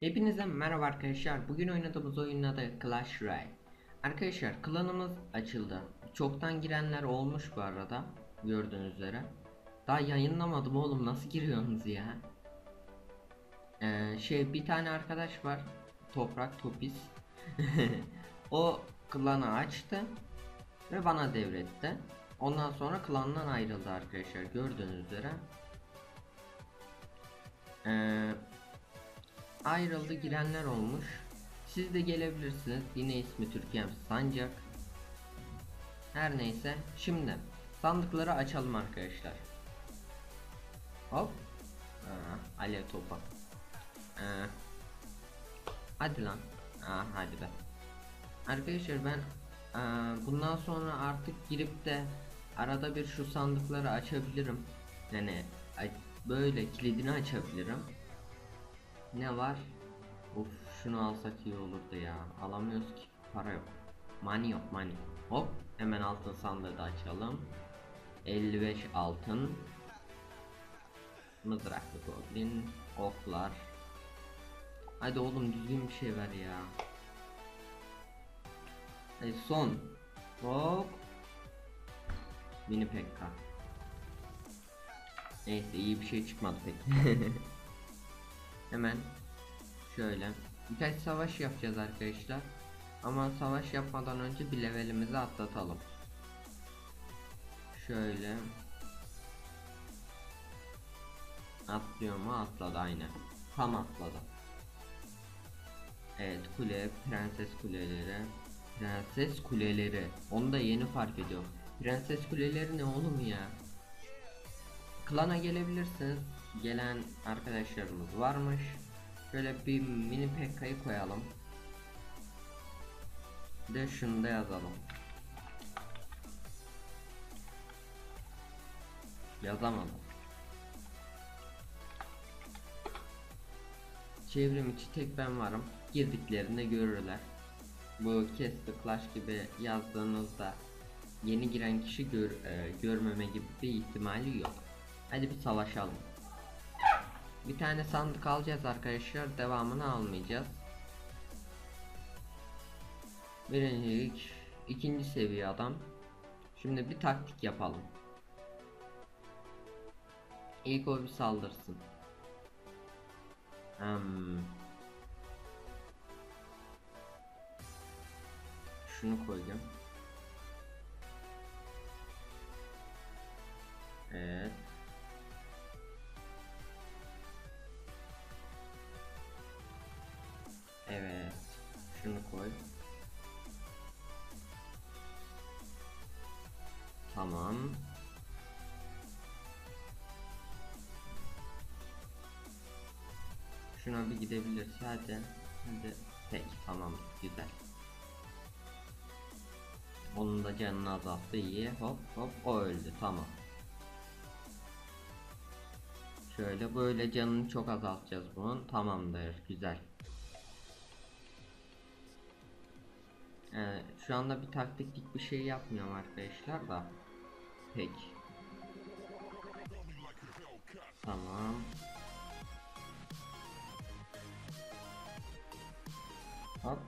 Hepinize merhaba arkadaşlar. Bugün oynadığımız oyunun adı Clash Royale. Arkadaşlar klanımız açıldı. Çoktan girenler olmuş bu arada. Gördüğünüz üzere. Daha yayınlamadım oğlum nasıl giriyorsunuz ya? Ee, şey bir tane arkadaş var. Toprak Topis. o klanı açtı. Ve bana devretti. Ondan sonra klandan ayrıldı arkadaşlar. Gördüğünüz üzere. Eee ayrıldı girenler olmuş. Siz de gelebilirsiniz. Yine ismi Türkiye'm Sancak. Her neyse. Şimdi sandıkları açalım arkadaşlar. Hop. Aa, alev topu. Aa. Hadi lan. Aa, hadi be. Arkadaşlar ben aa, bundan sonra artık girip de arada bir şu sandıkları açabilirim. Yani böyle kilidini açabilirim. Ne var? Of şunu alsak iyi olurdu ya. Alamıyoruz ki. Para yok. Money yok money. Hop hemen altın sandığı da açalım. 55 altın. Mızraklı goblin. Oklar. Hadi oğlum düzgün bir şey ver ya. Hadi son. Hop. Mini pekka. Neyse iyi bir şey çıkmadı pek. Hemen şöyle birkaç savaş yapacağız arkadaşlar. Ama savaş yapmadan önce bir levelimizi atlatalım. Şöyle Atlıyor mu? Atladı aynen. Tam atladı. Evet kule, prenses kuleleri. Prenses kuleleri. Onu da yeni fark ediyorum. Prenses kuleleri ne oğlum ya? Klana gelebilirsiniz. Gelen arkadaşlarımız varmış. Şöyle bir mini pekkayı koyalım. De şunu da yazalım. Yazamadım. Çevrim içi tek ben varım. Girdiklerinde görürler. Bu Castle Clash gibi yazdığınızda yeni giren kişi gör, e, görmeme gibi bir ihtimali yok. Hadi bir savaşalım. Bir tane sandık alacağız arkadaşlar. Devamını almayacağız. Birincilik ikinci seviye adam. Şimdi bir taktik yapalım. İlk o bir saldırsın. Hmm. Şunu. Evet. Evet. Şunu koy. Tamam. Şuna bir gidebiliriz hadi. Hadi. Peki tamam güzel. Onun da canını azalttı iyi. Hop hop o öldü tamam. Şöyle böyle canını çok azaltacağız bunun. Tamamdır güzel. Ee, şu anda bir taktiklik bir şey yapmıyorum arkadaşlar da. Peki. Tamam. Hop.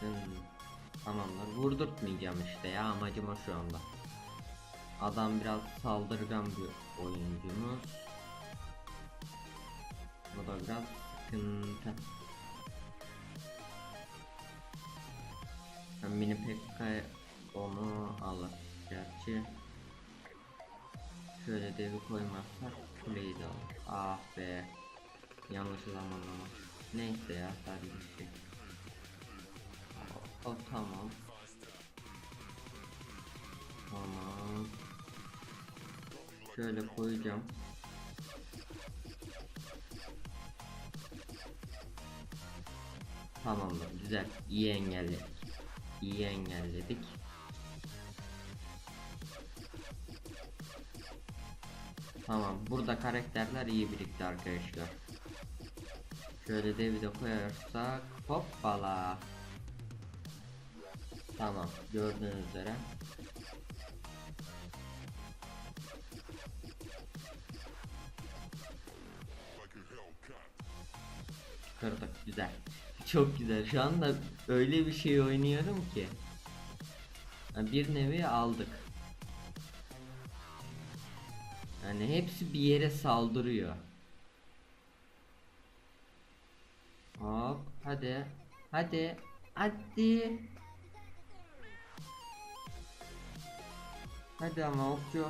Hmm. Tamamdır. Vurdurtmayacağım işte ya amacım o şu anda. Adam biraz saldırgan bir oyuncumuz. O da biraz sıkıntı. Ben mini pekka onu alır. Gerçi şöyle devi koymazsak kuleyi de alır. Ah be. Yanlış zamanlama. Neyse ya sadece bir şey. O, o tamam. Tamam. Şöyle koyacağım. Tamamdır güzel. İyi engelledik. İyi engelledik. Tamam burada karakterler iyi birikti arkadaşlar. Şöyle devi de koyarsak hoppala. Tamam gördüğünüz üzere. Kırdık güzel. Çok güzel. Şu anda öyle bir şey oynuyorum ki. Bir nevi aldık. Yani hepsi bir yere saldırıyor. Hop hadi. Hadi. Hadi. Hadi ama okçu.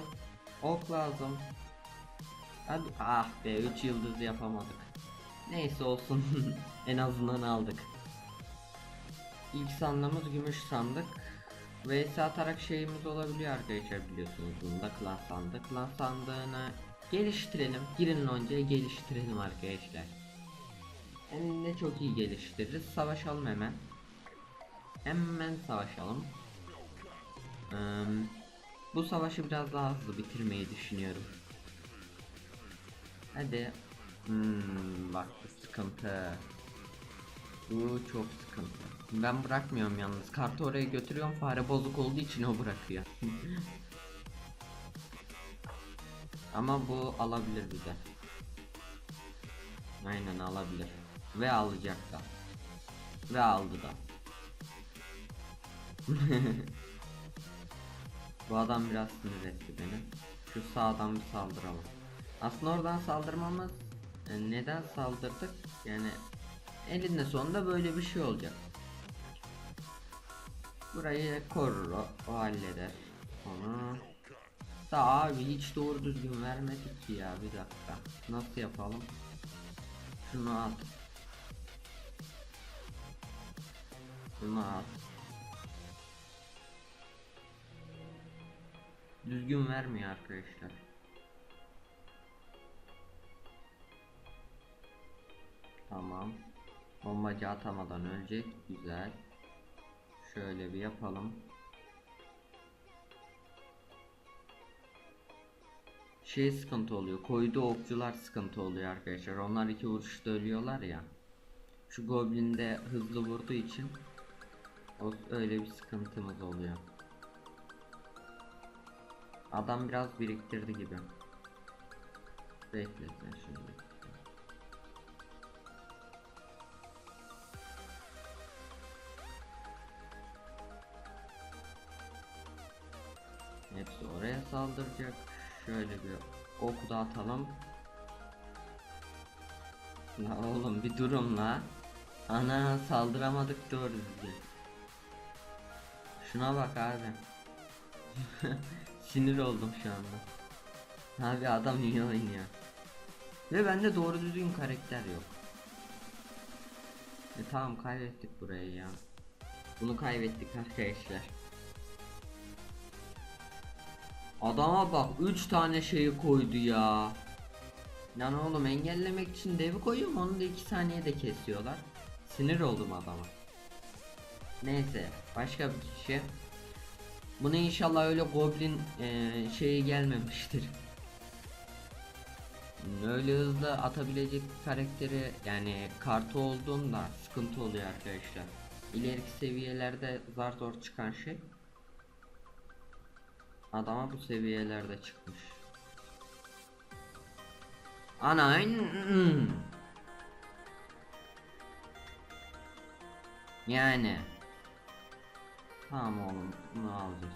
Ok lazım. Hadi. Ah be 3 yıldız yapamadık. Neyse olsun. en azından aldık. İlk sandığımız gümüş sandık. VS atarak şeyimiz olabiliyor arkadaşlar biliyorsunuz bunda klan sandık. Klan sandığını geliştirelim. Girin loncaya geliştirelim arkadaşlar. Hem de çok iyi geliştiririz. Savaşalım hemen. Hemen savaşalım. Eee, bu savaşı biraz daha hızlı bitirmeyi düşünüyorum. Hadi. Hmm, bak bu sıkıntı. Bu çok sıkıntı. Ben bırakmıyorum yalnız. Kartı oraya götürüyorum. Fare bozuk olduğu için o bırakıyor. Ama bu alabilir bize. Aynen alabilir. Ve alacak da. Ve aldı da. bu adam biraz sinir etti beni. Şu sağdan bir saldıralım. Aslında oradan saldırmamız e, neden saldırdık? Yani elinde sonunda böyle bir şey olacak. Burayı korur o, o halleder. Onu da abi hiç doğru düzgün vermedik ki ya bir dakika. Nasıl yapalım? Şunu at. Şunu at. Düzgün vermiyor arkadaşlar. Bombacı atamadan ölecek. Güzel. Şöyle bir yapalım. Şey sıkıntı oluyor. Koydu okçular sıkıntı oluyor arkadaşlar. Onlar iki vuruşta ölüyorlar ya. Şu goblin de hızlı vurduğu için o öyle bir sıkıntımız oluyor. Adam biraz biriktirdi gibi. Bekle sen Hepsi oraya saldıracak. Şöyle bir ok da atalım. La oğlum bir durun la. Ana saldıramadık doğru düzgün. Şuna bak abi. Sinir oldum şu anda. Abi adam iyi oynuyor. Ve bende doğru düzgün karakter yok. E tamam kaybettik burayı ya. Bunu kaybettik arkadaşlar. Adama bak 3 tane şeyi koydu ya. Lan oğlum engellemek için devi koyuyorum onu da 2 saniyede kesiyorlar. Sinir oldum adama. Neyse başka bir kişi. Buna inşallah öyle goblin eee, şeyi gelmemiştir. Öyle hızlı atabilecek karakteri yani kartı olduğunda sıkıntı oluyor arkadaşlar. İleriki seviyelerde zar zor çıkan şey Adama bu seviyelerde çıkmış. Ana. Yani Tamam oğlum bunu alacağız.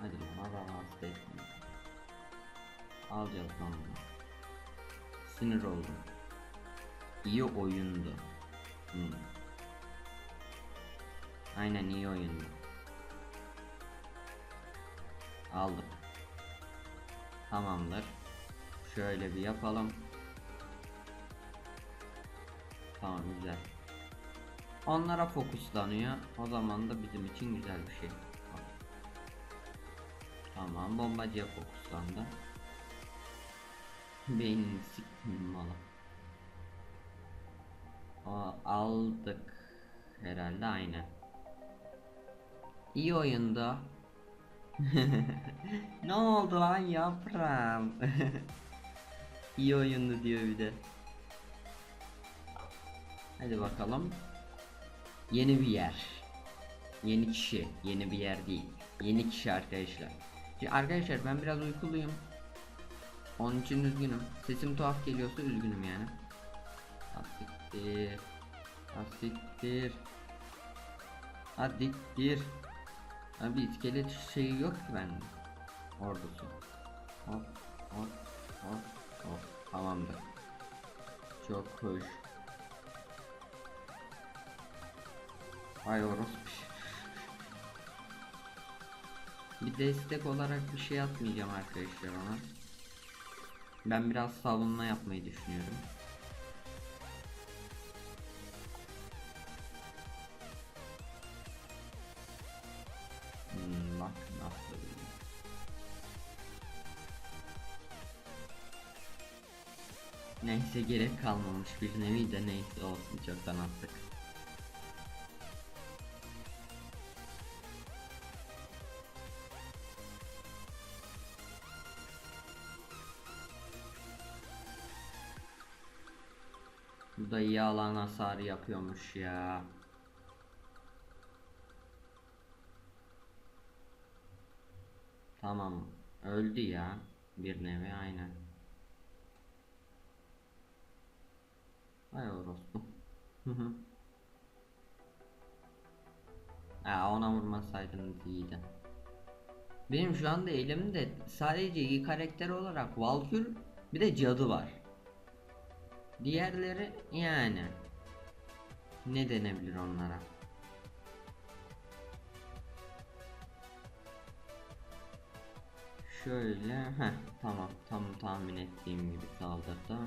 Hadi lan adam hasta etme. Alacağız lan bunu. Sinir oldum. İyi oyundu. Hmm. Aynen iyi oyundu. Aldık. Tamamdır. Şöyle bir yapalım. Tamam güzel. Onlara fokuslanıyor. O zaman da bizim için güzel bir şey. Tamam bombacıya fokuslandı. Beynini siktim malı. Aldık herhalde aynen. İyi oyunda. ne oldu lan yaprağım? İyi oyundu diyor bir de. Hadi bakalım. Yeni bir yer. Yeni kişi. Yeni bir yer değil. Yeni kişi arkadaşlar. Şimdi arkadaşlar ben biraz uykuluyum. Onun için üzgünüm. Sesim tuhaf geliyorsa üzgünüm yani. Asiktir. Asiktir. Hadi gir. Abi iskelet şeyi yok ki bende. Ordusu. Hop hop hop hop. Tamamdır. Çok hoş. Ay orospu. Bir destek olarak bir şey atmayacağım arkadaşlar ona. Ben biraz savunma yapmayı düşünüyorum. Neyse gerek kalmamış bir nevi de neyse olsun çoktan attık. Bu da iyi alan hasarı yapıyormuş ya. Tamam. Öldü ya. Bir nevi aynen. Ay orospu. Hı hı. Ha ona vurmasaydınız iyiydi. Benim şu anda elimde sadece iyi karakter olarak Valkür bir de cadı var. Diğerleri yani ne denebilir onlara? Şöyle heh tamam tam tahmin ettiğim gibi saldırdı.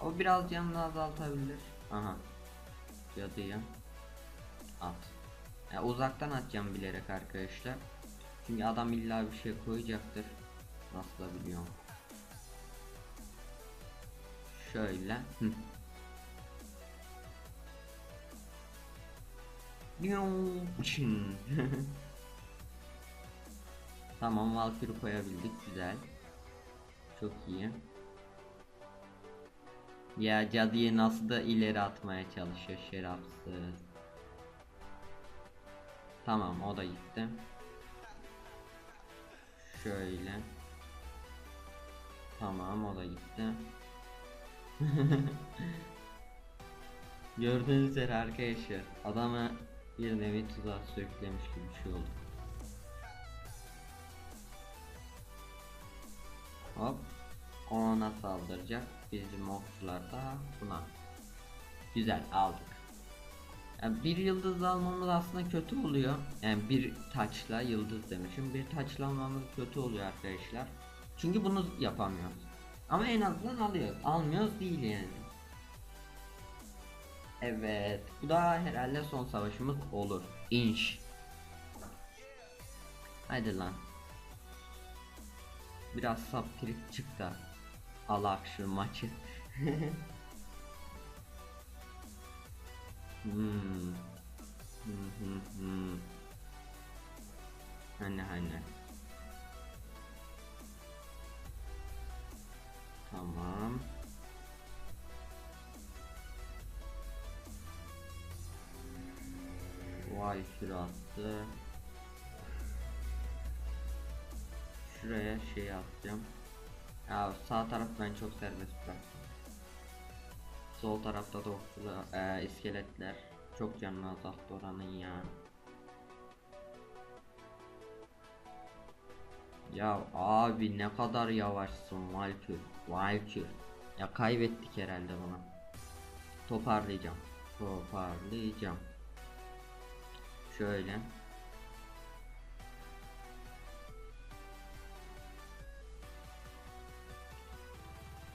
O biraz canını azaltabilir. Aha. Cadıya. At. Ya uzaktan atacağım bilerek arkadaşlar. Çünkü adam illa bir şey koyacaktır. Nasıl biliyorum. Şöyle. Tamam Valkyrie koyabildik güzel. Çok iyi. Ya cadıyı nasıl da ileri atmaya çalışıyor şerefsiz. Tamam o da gitti. Şöyle. Tamam o da gitti. Gördüğünüz üzere arkadaşlar adamı bir nevi tuzağa sürüklemiş gibi bir şey oldu. Hop. Ona saldıracak. Bizim okçular da buna. Güzel aldık. Yani bir yıldız almamız aslında kötü oluyor. Yani bir taçla yıldız demişim. Bir taçla almamız kötü oluyor arkadaşlar. Çünkü bunu yapamıyoruz. Ama en azından alıyoruz. Almıyoruz değil yani. Evet. Bu da herhalde son savaşımız olur. İnş. Hadi lan. Biraz saptirik çık da. Alak şu maçı. hmm. Hı hı hı. Hani hani. Tamam. Vay şurası. Şuraya şey atacağım. Ya sağ taraf ben çok serbest bıraktım. Sol tarafta da okçular, e, iskeletler çok canını azalttı oranın ya. Ya abi ne kadar yavaşsın Valkür. Valkür. Ya kaybettik herhalde bunu. Toparlayacağım. Toparlayacağım. Şöyle.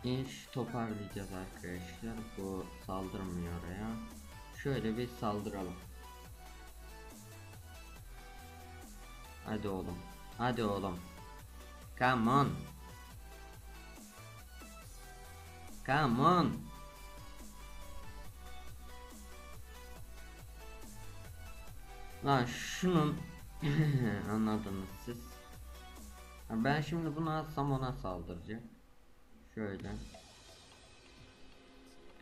İnş toparlayacağız arkadaşlar. Bu saldırmıyor oraya. Şöyle bir saldıralım. Hadi oğlum. Hadi oğlum. Come on. Come on. Lan şunun anladınız siz. Ben şimdi bunu atsam ona saldıracak. Şöyle.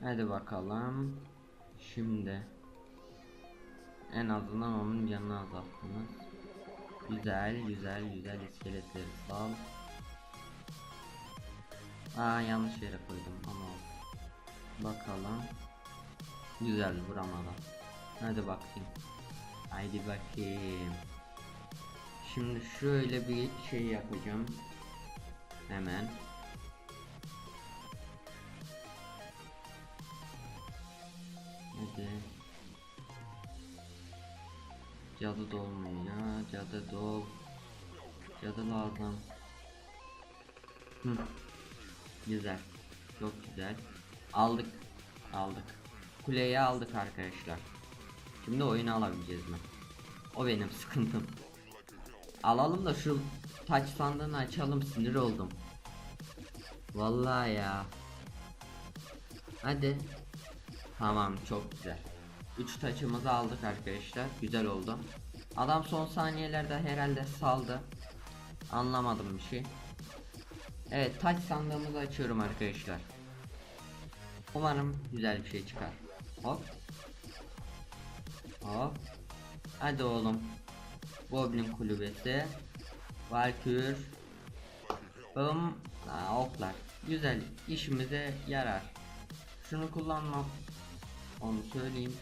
Hadi bakalım. Şimdi en azından onun canını azalttınız. Güzel güzel güzel iskeletleri sal. Aa yanlış yere koydum ama bakalım. Güzel vuramadım. Hadi bakayım. Haydi bakayım. Şimdi şöyle bir şey yapacağım. Hemen. Cadı dolmuyor. Cadı dol. Cadı lazım. Hı. Güzel. Çok güzel. Aldık. Aldık. Kuleyi aldık arkadaşlar. Şimdi oyunu alabileceğiz mi? O benim sıkıntım. Alalım da şu taç sandığını açalım sinir oldum. Vallahi ya. Hadi. Tamam çok güzel. 3 taçımızı aldık arkadaşlar. Güzel oldu. Adam son saniyelerde herhalde saldı. Anlamadım bir şey. Evet taç sandığımızı açıyorum arkadaşlar. Umarım güzel bir şey çıkar. Hop. Hop. Hadi oğlum. Goblin kulübesi. Valkür. Bum. Aa, oklar. Güzel. işimize yarar. Şunu kullanmam. Onu söyleyeyim.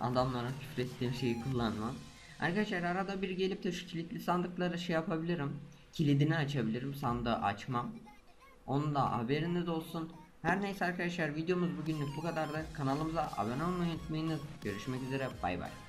Adamlara küfrettiğim şeyi kullanmam. Arkadaşlar arada bir gelip de şu kilitli sandıkları şey yapabilirim. Kilidini açabilirim. Sandığı açmam. Onun da haberiniz olsun. Her neyse arkadaşlar videomuz bugünlük bu kadardı. Kanalımıza abone olmayı unutmayınız. Görüşmek üzere bay bay.